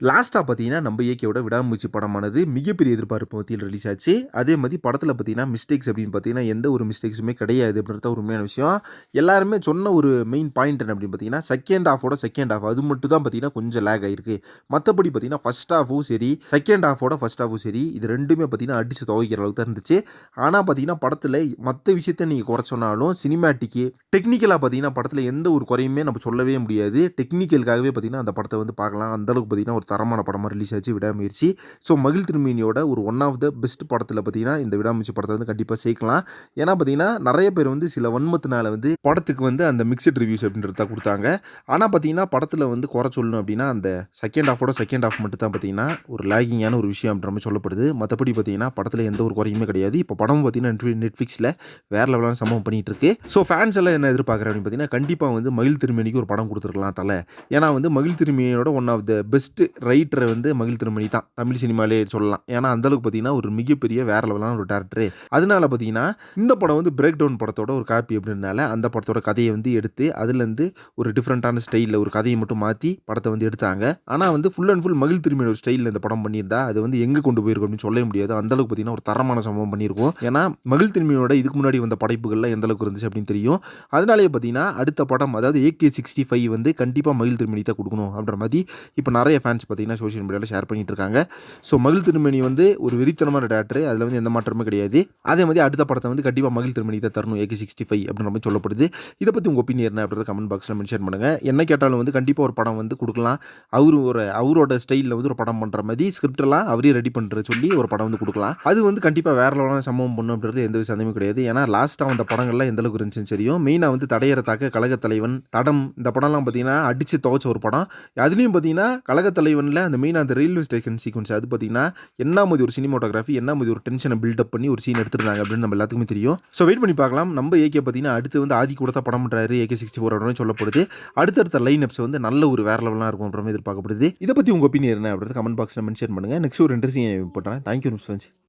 லாஸ்ட்டாக பார்த்தீங்கன்னா நம்ம இயக்கியோட விடாமுயற்சி படமானது மிகப்பெரிய எதிர்பார்ப்பு மத்தியில் ரிலீஸ் ஆச்சு. அதே மாதிரி படத்தில் பார்த்தீங்கன்னா மிஸ்டேக்ஸ் அப்படின்னு பார்த்தீங்கன்னா எந்த ஒரு மிஸ்டேக்ஸுமே கிடையாது அப்படின்றத ஒரு உண்மையான விஷயம். எல்லாருமே சொன்ன ஒரு மெயின் பாயிண்ட் என்ன அப்படின்னு பார்த்தீங்கன்னா செகண்ட் ஆஃபோட செகண்ட் ஆஃப் அது மட்டும் தான் பார்த்தீங்கன்னா கொஞ்சம் லேக் ஆயிருக்கு. மற்றபடி பார்த்தீங்கன்னா ஃபர்ஸ்ட் ஆஃபும் சரி செகண்ட் ஹாஃபோட ஃபர்ஸ்ட் ஆஃபும் சரி இது ரெண்டுமே பார்த்தீங்கன்னா அடிச்சு துவைக்கிற அளவுக்கு தான் இருந்துச்சு. ஆனால் பார்த்தீங்கன்னா படத்தில் மற்ற விஷயத்த நீங்கள் குறை சொன்னாலும் சினிமேட்டிக்கு டெக்னிக்கலாக பார்த்தீங்கன்னா படத்தில் எந்த ஒரு குறையுமே நம்ம சொல்லவே முடியாது. டெக்னிக்கலுக்காகவே பார்த்தீங்கன்னா அந்த படத்தை வந்து பார்க்கலாம். அந்த அளவுக்கு பார்த்தீங்கன்னா ஒரு தரமான படமாக ரிலீஸ் ஆச்சு விடாமுயற்சி. ஸோ மகிழ் திருமேனியோட ஒரு ஒன் ஆஃப் த பெஸ்ட் படத்தில் பார்த்தீங்கன்னா இந்த விடாமுயற்சி படத்தை வந்து கண்டிப்பாக சேர்க்கலாம். ஏன்னா பார்த்தீங்கன்னா நிறைய பேர் வந்து சில வன்மத்தினால வந்து படத்துக்கு வந்து அந்த மிக்சட் ரிவ்யூஸ் அப்படின்றத கொடுத்தாங்க. ஆனால் பார்த்தீங்கன்னா படத்தில் வந்து குறை சொல்லணும் அப்படின்னா அந்த செகண்ட் ஹாஃபோட செகண்ட் ஹாஃப் மட்டும் தான் பார்த்தீங்கன்னா ஒரு லேகிங்கான ஒரு விஷயம் அப்படின்ற மாதிரி சொல்லப்படுது. மற்றபடி பார்த்தீங்கன்னா படத்தில் எந்த ஒரு குறையுமே கிடையாது. இப்போ படம் பார்த்தீங்கன்னா நெட்ஃப்ளிக்ஸில் வேற லெவலான சம்பவம் பண்ணிட்டு இருக்கு ஸோ ஃபேன்ஸ் எல்லாம் என்ன எதிர்பார்க்குறேன் அப்படின்னு பார்த்தீங்கன்னா கண்டிப்பாக வந்து மகிழ் திருமணிக்கு ஒரு படம் கொடுத்துருக்கலாம் தலை. ஏன்னா வந்து மகிழ் திருமணியோட ஒன் ஆஃப் த பெஸ்ட் ரைட்டரை வந்து மகிழ் திருமணி தான். தமிழ் சினிமாலே சொல்லலாம். ஏன்னா அந்த அளவுக்கு பார்த்தீங்கன்னா ஒரு மிகப்பெரிய வேற லெவலான ஒரு டேரக்டர் அதனால பார்த்தீங்கன்னா இந்த படம் வந்து பிரேக் டவுன் படத்தோட ஒரு காப்பி அப்படின்றனால அந்த படத்தோட கதையை வந்து எடுத்து அதுலேருந்து ஒரு டிஃப்ரெண்ட்டான ஸ்டைலில் ஒரு கதையை மட்டும் மாற்றி படத்தை வந்து எடுத்தாங்க. ஆனால் வந்து ஃபுல் அண்ட் ஃபுல் மகிழ் திருமணி ஒரு ஸ்டைலில் இந்த படம் பண்ணியிருந்தா அது வந்து எங்கே கொண்டு போயிருக்கும் அப்படின்னு சொல்ல முடியாது. அந்தளவுக்கு பார்த்தீங்கன்னா ஒரு தரமான சம்பவம் பண்ணியிருக்கும். ஏன்னா மகிழ் திருமணியோட இதுக்கு முன்னாடி வந்த படைப்புகள்லாம் எந்த அளவுக்கு இருந்துச்சு அப்படின்னு தெரியும். அதனாலேயே பார்த்தீங்கன்னா அடுத்த படம் அதாவது ஏகே சிக்ஸ்டி ஃபைவ் வந்து கண்டிப்பாக மகிழ் திருமணி தான் கொடுக்கணும் அப்படின்ற மாதிரி இப்போ நிறைய ஃபேன்ஸ் பார்த்தீங்கன்னா சோஷியல் மீடியாவில் ஷேர் பண்ணிட்டு இருக்காங்க ஸோ மகிழ் திருமணி வந்து ஒரு வெறித்தனமான டேரக்டர் அதில் வந்து எந்த மாற்றமே கிடையாது. அதே மாதிரி அடுத்த படத்தை வந்து கண்டிப்பாக மகிழ் திருமணி தான் தரணும். ஏகே சிக்ஸ்டி ஃபைவ் அப்படின்ற மாதிரி சொல்லப்படுது. இதை பற்றி உங்கள் ஒப்பீனியன் என்ன அப்படின்றத கமெண்ட் பாக்ஸில் மென்ஷன் பண்ணுங்கள் என்ன கேட்டாலும் வந்து கண்டிப்பாக ஒரு படம் வந்து கொடுக்கலாம். அவரு ஒரு அவரோட ஸ்டைலில் வந்து ஒரு படம் பண்ணுற மாதிரி ஸ்கிரிப்டெல்லாம் அவரே ரெடி பண்ணுற சொல்லி ஒரு படம் வந்து கொடுக்கலாம். அது வந்து கண்டிப்பாக வேற லெவலான சம்பவம் பண்ணும் அப்படின்றது எந்த விஷயமும் சந்தேகமும் கிடையாது. ஏன்னா லாஸ்ட்டாக அந்த படங்கள்லாம் எந்த அளவுக்கு இருந்துச்சுன்னு தெரியும். மெயினாக வந்து தடையறத்தாக்க கழகத் தலைவன் தடம். இந்த படம்லாம் பார்த்தீங்கன்னா அடித்து துவச்ச ஒரு படம். அதுலேயும் பார்த்தீங்கன்னா கழகத் தலைவனில் அந்த மெயின் அந்த ரயில்வே ஸ்டேஷன் சீக்வன்ஸ் அது பார்த்தீங்கன்னா என்ன மாதிரி ஒரு சினிமோட்டோகிராஃபி என்ன மாதிரி ஒரு டென்ஷனை பில்டப் பண்ணி ஒரு சீன் எடுத்திருந்தாங்க அப்படின்னு நம்ம எல்லாத்துக்குமே தெரியும். ஸோ வெயிட் பண்ணி பார்க்கலாம். நம்ம ஏகே பார்த்தீங்கன்னா அடுத்து வந்து ஆதி கூட தான் படம் பண்ணுறாரு ஏகே சிக்ஸ்டி ஃபோர் அப்படின்னு சொல்லப்படுது. அடுத்தடுத்த லைன் அப்ஸ் வந்து நல்ல ஒரு வேற லெவலாக இருக்கும் அப்புறமே எதிர்பார்க்கப்படுது. இதை பற்றி உங்கள் ஒப்பீனியன் என்ன அப்படின்றது கமெண்ட் பாக்ஸில் மென்ஷன் பண்ணுங்கள் நெக்ஸ்ட் ஒரு இன்ட்ரெஸ்டிங் பண்ணுறேன் தேங்க்யூ ஃப்ரெண்ட்ஸ்